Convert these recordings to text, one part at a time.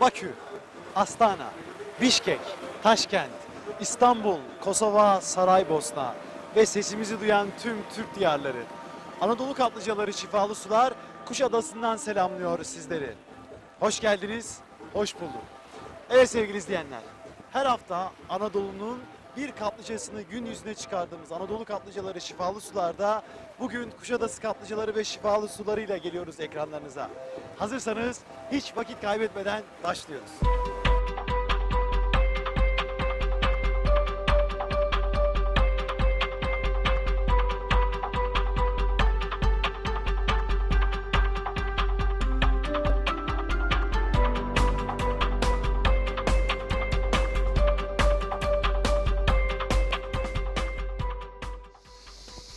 Bakü, Astana, Bişkek, Taşkent, İstanbul, Kosova, Saraybosna ve sesimizi duyan tüm Türk diyarları. Anadolu kaplıcaları şifalı sular Kuşadası'ndan selamlıyor sizleri. Hoş geldiniz, hoş bulduk. Evet sevgili izleyenler, her hafta Anadolu'nun bir kaplıcasını gün yüzüne çıkardığımız Anadolu kaplıcaları şifalı sularda bugün Kuşadası kaplıcaları ve şifalı sularıyla geliyoruz ekranlarınıza. Hazırsanız hiç vakit kaybetmeden başlıyoruz.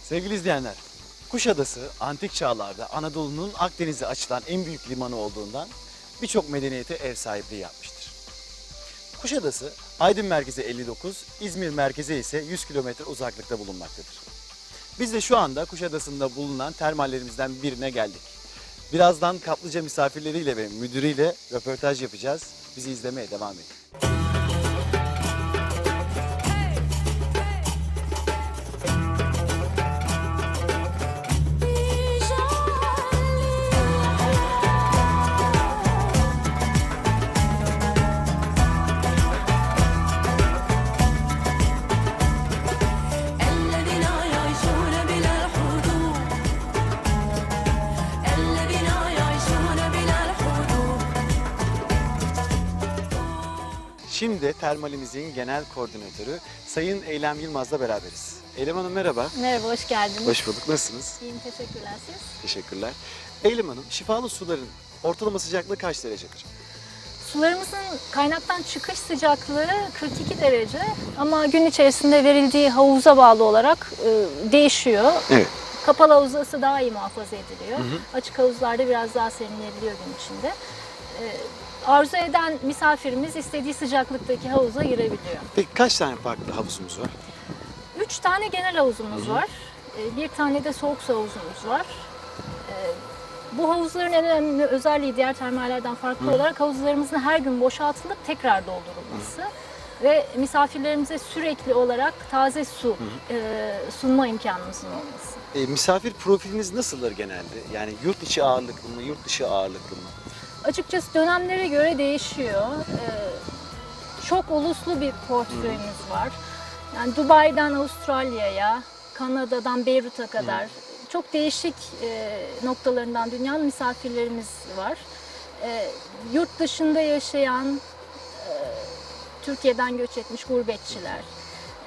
Sevgili izleyenler, Kuşadası antik çağlarda Anadolu'nun Akdeniz'e açılan en büyük limanı olduğundan birçok medeniyete ev sahipliği yapmıştır. Kuşadası Aydın merkeze 59, İzmir merkeze ise 100 kilometre uzaklıkta bulunmaktadır. Biz de şu anda Kuşadası'nda bulunan termallerimizden birine geldik. Birazdan kaplıca misafirleriyle ve müdürüyle röportaj yapacağız. Bizi izlemeye devam edin. Şimdi termalimizin genel koordinatörü Sayın Eylem Yılmaz'la beraberiz. Eylem Hanım merhaba. Merhaba, hoş geldiniz. Hoş bulduk. Nasılsınız? İyiyim, teşekkürler siz. Teşekkürler. Eylem Hanım, şifalı suların ortalama sıcaklığı kaç derecedir? Sularımızın kaynaktan çıkış sıcaklığı 42 derece ama gün içerisinde verildiği havuza bağlı olarak e, değişiyor. Evet. Kapalı havuzda ısı daha iyi muhafaza ediliyor. Açık havuzlarda biraz daha serinleyebiliyor gün içinde. E, arzu eden misafirimiz istediği sıcaklıktaki havuza girebiliyor. Peki kaç tane farklı havuzumuz var? Üç tane genel havuzumuz var. E, Bir tane de soğuk su havuzumuz var. E, Bu havuzların en önemli özelliği diğer termallerden farklı olarak havuzlarımızın her gün boşaltılıp tekrar doldurulması ve misafirlerimize sürekli olarak taze su e, sunma imkanımızın olması. E, misafir profiliniz nasıldır genelde? Yani yurt içi ağırlıklı mı, yurt dışı ağırlıklı mı? Açıkçası dönemlere göre değişiyor. Ee, çok uluslu bir portföyümüz var. Yani Dubai'den Avustralya'ya, Kanada'dan Beyrut'a kadar çok değişik e, noktalarından dünyanın misafirlerimiz var. E, yurt dışında yaşayan, e, Türkiye'den göç etmiş gurbetçiler.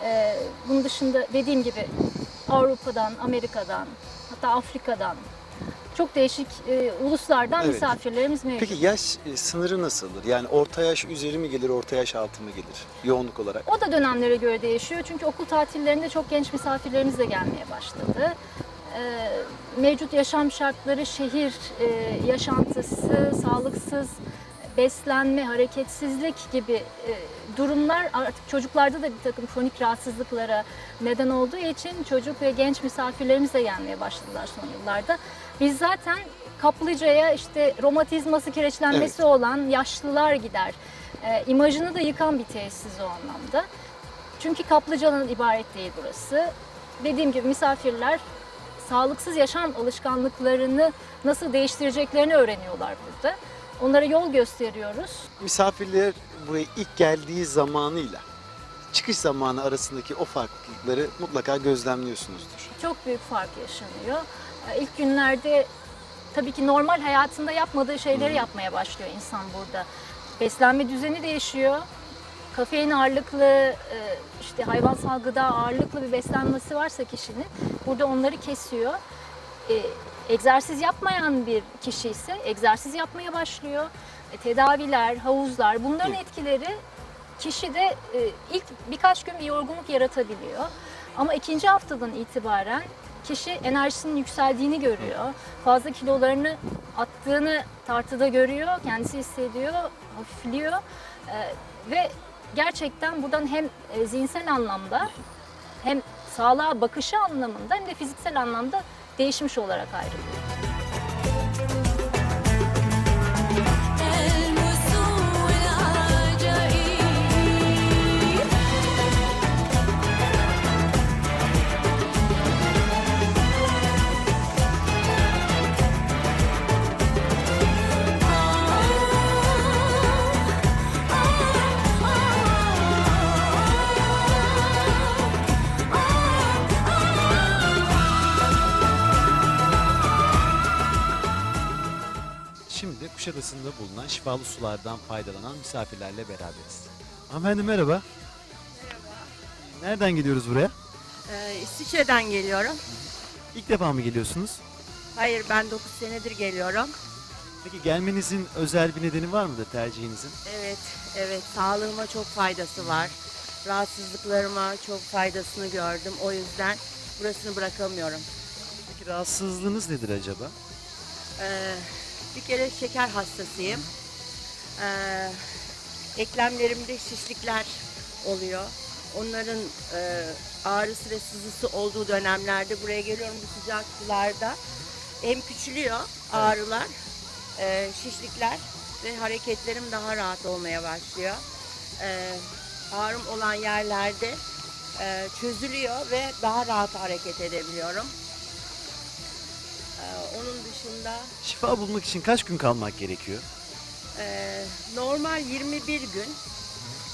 E, bunun dışında dediğim gibi Avrupa'dan, Amerika'dan, hatta Afrika'dan çok değişik e, uluslardan Evet. misafirlerimiz mevcut. Peki yaş e, sınırı nasıldır? Yani orta yaş üzeri mi gelir, orta yaş altı mı gelir yoğunluk olarak? O da dönemlere göre değişiyor çünkü okul tatillerinde çok genç misafirlerimiz de gelmeye başladı. Ee, mevcut yaşam şartları, şehir e, yaşantısı, sağlıksız beslenme, hareketsizlik gibi e, durumlar artık çocuklarda da bir takım kronik rahatsızlıklara neden olduğu için çocuk ve genç misafirlerimiz de gelmeye başladılar son yıllarda. Biz zaten kaplıcaya işte romatizması, kireçlenmesi olan yaşlılar gider. E, imajını da yıkan bir tesis o anlamda. Çünkü kaplıcadan ibaret değil burası. Dediğim gibi misafirler sağlıksız yaşam alışkanlıklarını nasıl değiştireceklerini öğreniyorlar burada. Onlara yol gösteriyoruz. Misafirler buraya ilk geldiği zamanıyla çıkış zamanı arasındaki o farklılıkları mutlaka gözlemliyorsunuzdur. Çok büyük fark yaşanıyor. Ee, İlk günlerde tabii ki normal hayatında yapmadığı şeyleri yapmaya başlıyor insan burada. Beslenme düzeni değişiyor. Kafein ağırlıklı, e, işte hayvansal gıda ağırlıklı bir beslenmesi varsa kişinin burada onları kesiyor. E, Egzersiz yapmayan bir kişi ise egzersiz yapmaya başlıyor. E, Tedaviler, havuzlar bunların etkileri kişide ilk birkaç gün bir yorgunluk yaratabiliyor. Ama ikinci haftadan itibaren kişi enerjisinin yükseldiğini görüyor. Fazla kilolarını attığını tartıda görüyor, kendisi hissediyor, hafifliyor. E, ve gerçekten buradan hem e, zihinsel anlamda hem sağlığa bakışı anlamında hem de fiziksel anlamda değişmiş olarak ayrılıyor. Bulunan şifalı sulardan faydalanan misafirlerle beraberiz. Hanımefendi merhaba. Nereden geliyoruz buraya? Ee, İsviçre'den geliyorum. İlk defa mı geliyorsunuz? Hayır ben 9 senedir geliyorum. Peki gelmenizin özel bir nedeni var mıdır tercihinizin? Evet, evet sağlığıma çok faydası var. Rahatsızlıklarıma çok faydasını gördüm. O yüzden burasını bırakamıyorum. Peki rahatsızlığınız nedir acaba? Ee, bir kere şeker hastasıyım. Ee, eklemlerimde şişlikler oluyor. Onların e, ağrısı ve sızısı olduğu dönemlerde buraya geliyorum bu sıcak sularda. Hem küçülüyor ağrılar, e, şişlikler ve hareketlerim daha rahat olmaya başlıyor. Ee, ağrım olan yerlerde e, çözülüyor ve daha rahat hareket edebiliyorum. Dışında Şifa bulmak için kaç gün kalmak gerekiyor? ee, normal 21 gün.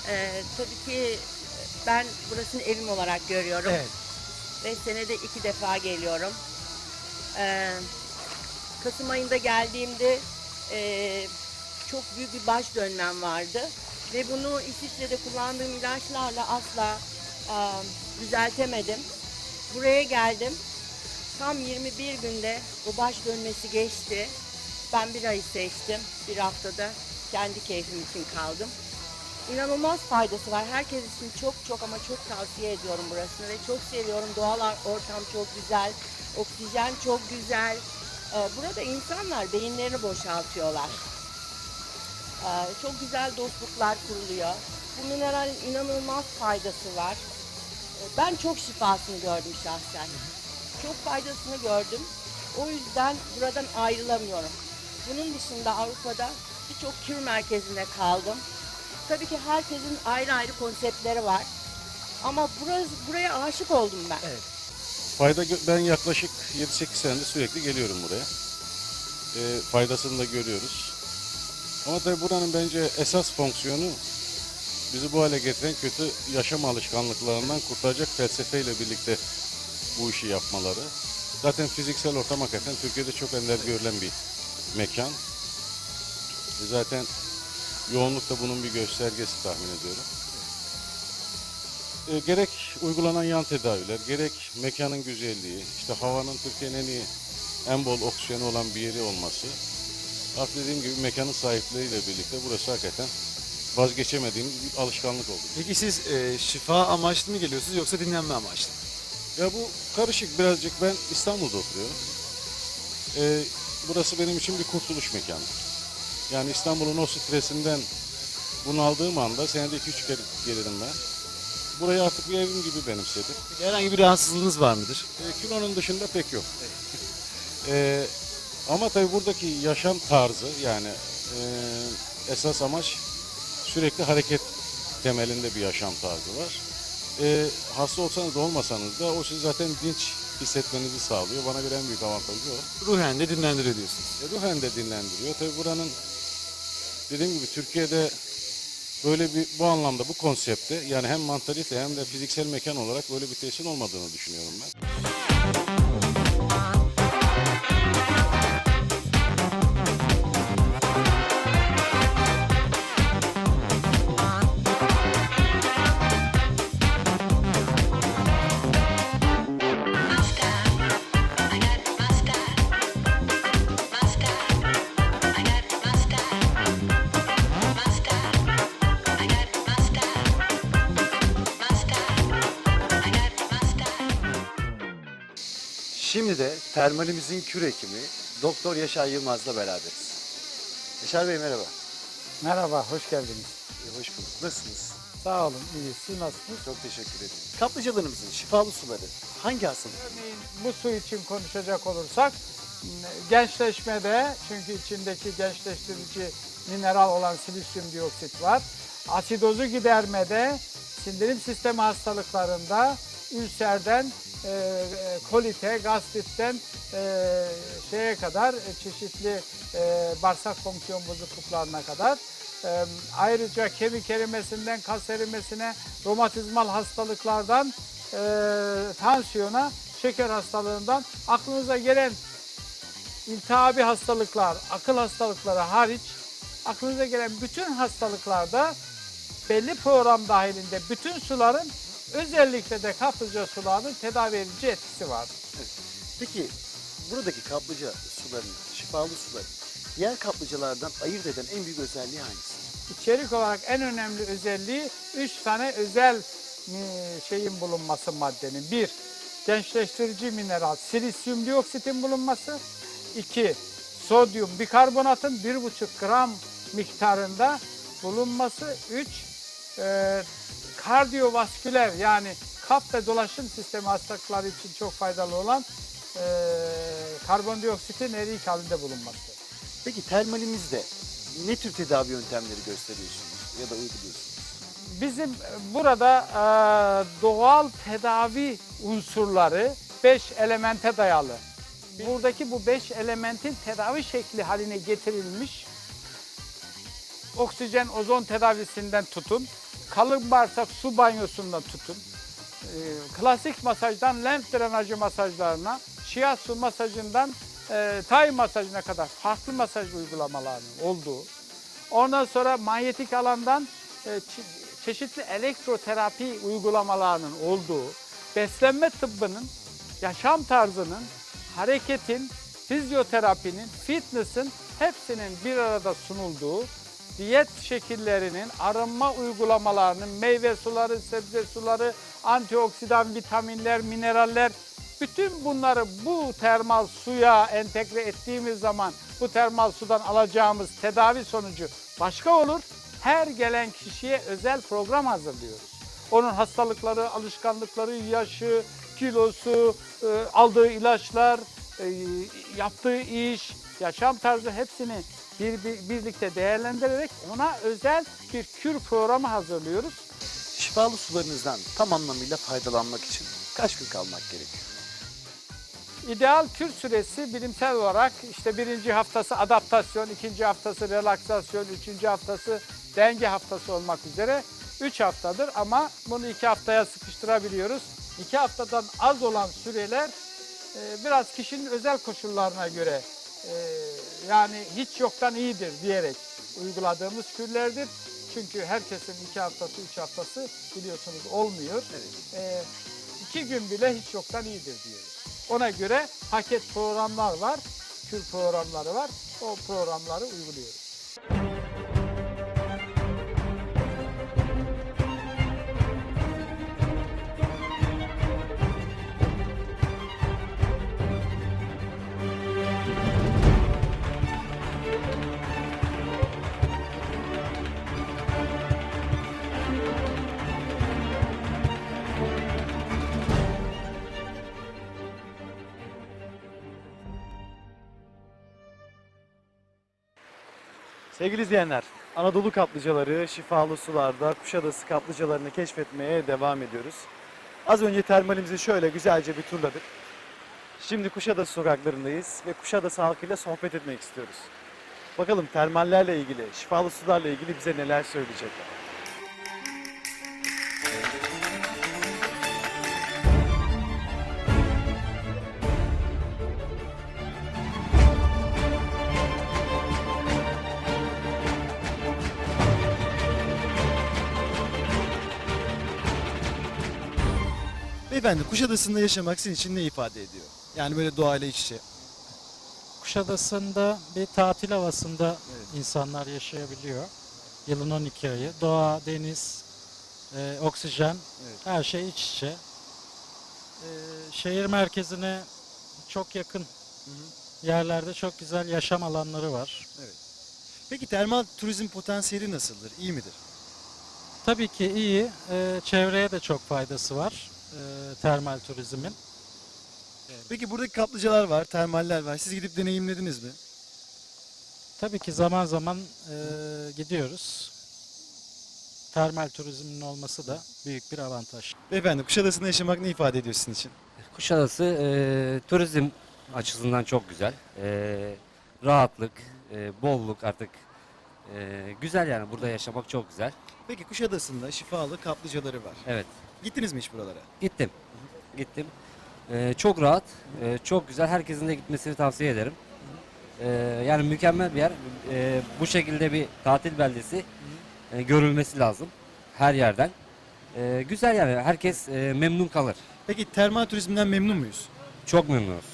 Ee, tabii ki ben burasını evim olarak görüyorum ve senede iki defa geliyorum. Ee, Kasım ayında geldiğimde ee, çok büyük bir baş dönmem vardı ve bunu İsviçre'de kullandığım ilaçlarla asla aa, düzeltemedim. Buraya geldim. Tam 21 günde bu baş dönmesi geçti. Ben bir ayı seçtim. Bir haftada kendi keyfim için kaldım. İnanılmaz faydası var. Herkes için çok çok ama çok tavsiye ediyorum burasını ve çok seviyorum. Doğal ortam çok güzel. Oksijen çok güzel. Ee, Burada insanlar beyinlerini boşaltıyorlar. Ee, Çok güzel dostluklar kuruluyor. Bu mineralin inanılmaz faydası var. Ee, Ben çok şifasını gördüm şahsen. Çok faydasını gördüm. O yüzden buradan ayrılamıyorum. Bunun dışında Avrupa'da birçok kür merkezinde kaldım. Tabii ki herkesin ayrı ayrı konseptleri var. Ama burası, buraya aşık oldum ben. Fayda gö- ben yaklaşık 7-8 senedir sürekli geliyorum buraya. Ee, faydasını da görüyoruz. Ama tabii buranın bence esas fonksiyonu bizi bu hale getiren kötü yaşam alışkanlıklarından kurtaracak felsefeyle birlikte bu işi yapmaları. Zaten fiziksel ortam hakikaten Türkiye'de çok ender görülen bir mekan. E Zaten yoğunluk da bunun bir göstergesi tahmin ediyorum. E, gerek uygulanan yan tedaviler, gerek mekanın güzelliği, işte havanın Türkiye'nin en iyi, en bol oksijeni olan bir yeri olması. Artık dediğim gibi mekanın sahipleriyle birlikte burası hakikaten vazgeçemediğimiz bir alışkanlık oldu. Peki siz e, şifa amaçlı mı geliyorsunuz yoksa dinlenme amaçlı? Ya bu karışık birazcık ben İstanbul'da oturuyorum. E, burası benim için bir kurtuluş mekanı. Yani İstanbul'un o stresinden bunu aldığım anda senede 2-3 kere gelirim ben. Burayı artık bir evim gibi benimsedim. Herhangi bir rahatsızlığınız var mıdır? E, kilonun dışında pek yok. E, ama tabii buradaki yaşam tarzı yani e, esas amaç sürekli hareket temelinde bir yaşam tarzı var. E, hasta olsanız da olmasanız da o sizi zaten dinç hissetmenizi sağlıyor. Bana göre en büyük avantajı o. Ruhen de dinlendiriyor diyorsunuz. E, ruhen de dinlendiriyor. Tabii buranın dediğim gibi Türkiye'de böyle bir bu anlamda bu konsepte yani hem mantalite hem de fiziksel mekan olarak böyle bir tesisin olmadığını düşünüyorum ben. Termalimizin kür hekimi Doktor Yaşar Yılmaz'la beraberiz. Yaşar Bey merhaba. Merhaba, hoş geldiniz. İyi, hoş bulduk. Nasılsınız? Sağ olun, iyi. Siz nasılsınız? Çok teşekkür ederim. Kaplıcalarımızın şifalı suları hangi hastalık? Örneğin bu su için konuşacak olursak, gençleşmede, çünkü içindeki gençleştirici mineral olan silisyum dioksit var. Asidozu gidermede, sindirim sistemi hastalıklarında, ülserden, e, e, kolite, gastritten e, şeye kadar, e, çeşitli e, bağırsak fonksiyon bozukluklarına kadar. Ee, ayrıca kemik erimesinden kas erimesine, romatizmal hastalıklardan e, tansiyona, şeker hastalığından aklınıza gelen iltihabi hastalıklar, akıl hastalıkları hariç aklınıza gelen bütün hastalıklarda belli program dahilinde bütün suların özellikle de kaplıca sularının tedavi edici etkisi var. Peki buradaki kaplıca sularını, şifalı suları diğer kaplıcalardan ayırt eden en büyük özelliği hangisi? İçerik olarak en önemli özelliği üç tane özel e, şeyin bulunması maddenin. Bir, gençleştirici mineral silisyum dioksitin bulunması. İki, sodyum bikarbonatın bir buçuk gram miktarında bulunması. Üç, e, kardiyovasküler yani kalp ve dolaşım sistemi hastalıkları için çok faydalı olan e, karbondioksitin erik halinde bulunması. Peki termalimizde ne tür tedavi yöntemleri gösteriyorsunuz ya da uyguluyorsunuz? Bizim burada e, doğal tedavi unsurları 5 elemente dayalı. Buradaki bu 5 elementin tedavi şekli haline getirilmiş oksijen ozon tedavisinden tutun, kalın bağırsak su banyosundan tutun, e, klasik masajdan lenf drenajı masajlarına, shiatsu masajından e, tay masajına kadar farklı masaj uygulamalarının olduğu, ondan sonra manyetik alandan e, çe- çeşitli elektroterapi uygulamalarının olduğu, beslenme tıbbının, yaşam tarzının, hareketin, fizyoterapinin, fitness'ın hepsinin bir arada sunulduğu, diyet şekillerinin, arınma uygulamalarının, meyve suları, sebze suları, antioksidan, vitaminler, mineraller, bütün bunları bu termal suya entegre ettiğimiz zaman bu termal sudan alacağımız tedavi sonucu başka olur. Her gelen kişiye özel program hazırlıyoruz. Onun hastalıkları, alışkanlıkları, yaşı, kilosu, e, aldığı ilaçlar, e, yaptığı iş, yaşam tarzı hepsini bir, bir- birlikte değerlendirerek ona özel bir kür programı hazırlıyoruz. Şifalı sularınızdan tam anlamıyla faydalanmak için kaç gün kalmak gerekiyor? İdeal kür süresi bilimsel olarak işte birinci haftası adaptasyon, ikinci haftası relaksasyon, üçüncü haftası denge haftası olmak üzere 3 haftadır ama bunu 2 haftaya sıkıştırabiliyoruz. 2 haftadan az olan süreler e, biraz kişinin özel koşullarına göre e, yani hiç yoktan iyidir diyerek uyguladığımız kürlerdir. Çünkü herkesin 2 haftası, 3 haftası biliyorsunuz olmuyor. E, iki gün bile hiç yoktan iyidir diyoruz. Ona göre paket programlar var, kür programları var. O programları uyguluyoruz. Sevgili izleyenler, Anadolu kaplıcaları, şifalı sularda Kuşadası kaplıcalarını keşfetmeye devam ediyoruz. Az önce termalimizi şöyle güzelce bir turladık. Şimdi Kuşadası sokaklarındayız ve Kuşadası halkıyla sohbet etmek istiyoruz. Bakalım termallerle ilgili, şifalı sularla ilgili bize neler söyleyecekler. Beyefendi Kuşadası'nda yaşamak sizin için ne ifade ediyor? Yani böyle doğayla iç içe. Kuşadası'nda bir tatil havasında Evet. insanlar yaşayabiliyor. Yılın 12 ayı. Doğa, deniz, e, oksijen, Evet. her şey iç içe. E, şehir merkezine çok yakın yerlerde çok güzel yaşam alanları var. Peki termal turizm potansiyeli nasıldır? İyi midir? Tabii ki iyi. e, çevreye de çok faydası var e, termal turizmin. Peki buradaki kaplıcalar var, termaller var. Siz gidip deneyimlediniz mi? Tabii ki zaman zaman e, gidiyoruz. Termal turizmin olması da büyük bir avantaj. Beyefendi Kuşadası'nda yaşamak ne ifade ediyor sizin için? Kuşadası e, turizm açısından çok güzel. E, rahatlık, e, bolluk artık e, güzel yani burada yaşamak çok güzel. Peki Kuşadası'nda şifalı kaplıcaları var. Evet Gittiniz mi hiç buralara? gittim. Gittim. E, çok rahat, e, çok güzel. Herkesin de gitmesini tavsiye ederim. E, yani mükemmel bir yer. E, bu şekilde bir tatil beldesi e, görülmesi lazım her yerden. E, güzel yani herkes e, memnun kalır. Peki termal turizmden memnun muyuz? Çok memnunuz.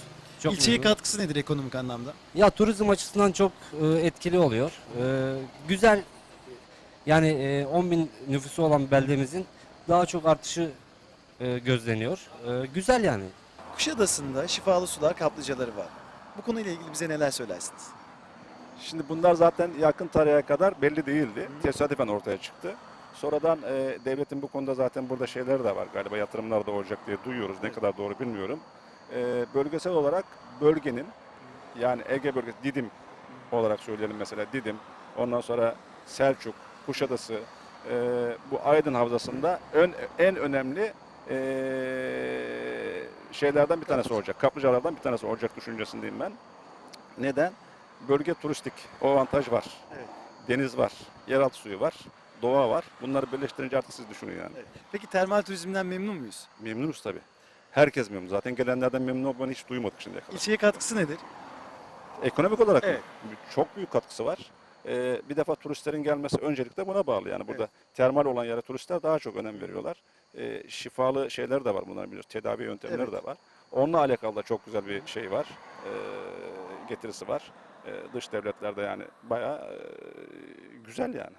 Çok İlçeye memnunuz. katkısı nedir ekonomik anlamda? Ya turizm açısından çok e, etkili oluyor. E, güzel yani e, 10 bin nüfusu olan beldemizin daha çok artışı e, gözleniyor. E, güzel yani. Kuşadası'nda şifalı sular kaplıcaları var. Bu konuyla ilgili bize neler söylersiniz? Şimdi bunlar zaten yakın tarihe kadar belli değildi. Tesadüfen ortaya çıktı. Sonradan e, devletin bu konuda zaten burada şeyleri de var galiba yatırımlar da olacak diye duyuyoruz. Ne kadar doğru bilmiyorum. E, bölgesel olarak bölgenin yani Ege bölgesi Didim olarak söyleyelim mesela Didim. Ondan sonra Selçuk, Kuşadası e, bu Aydın Havzası'nda ön, en önemli e, şeylerden bir tanesi olacak. Kaplıcalardan bir tanesi olacak düşüncesindeyim ben. Neden? Bölge turistik. O avantaj var. Evet. Deniz var, yeraltı suyu var, doğa var. Bunları birleştirince artık siz düşünün yani. Peki termal turizmden memnun muyuz? Memnunuz tabii. Herkes memnun. Zaten gelenlerden memnun olmanı hiç duymadık şimdiye kadar. İlçeye katkısı nedir? Ekonomik olarak? Evet. çok büyük katkısı var. Ee, bir defa turistlerin gelmesi öncelikle buna bağlı. Yani burada termal olan yere turistler daha çok önem veriyorlar. Ee, şifalı şeyler de var bunların biliyoruz. Tedavi yöntemleri Evet. de var. Onunla alakalı da çok güzel bir şey var. Ee, getirisi var. Ee, dış devletlerde yani bayağı e, güzel yani.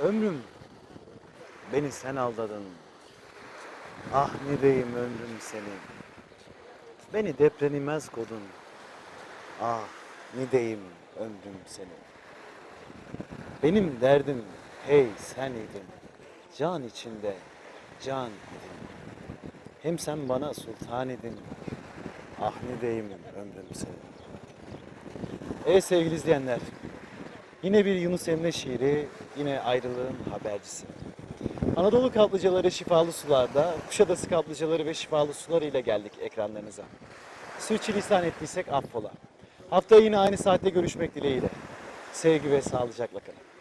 Ömrüm beni sen aldadın. Ah ne diyeyim ömrüm senin. Beni deprenilmez kodun. Ah ne diyeyim ömrüm senin. Benim derdim hey sen idin. Can içinde can idin. Hem sen bana sultan idin. Ah ne diyeyim ömrüm senin. Ey sevgili izleyenler, Yine bir Yunus Emre şiiri, yine ayrılığın habercisi. Anadolu kaplıcaları şifalı sularda, Kuşadası kaplıcaları ve şifalı suları ile geldik ekranlarınıza. Sürçülisan ettiysek affola. Haftaya yine aynı saatte görüşmek dileğiyle. Sevgi ve sağlıcakla kalın.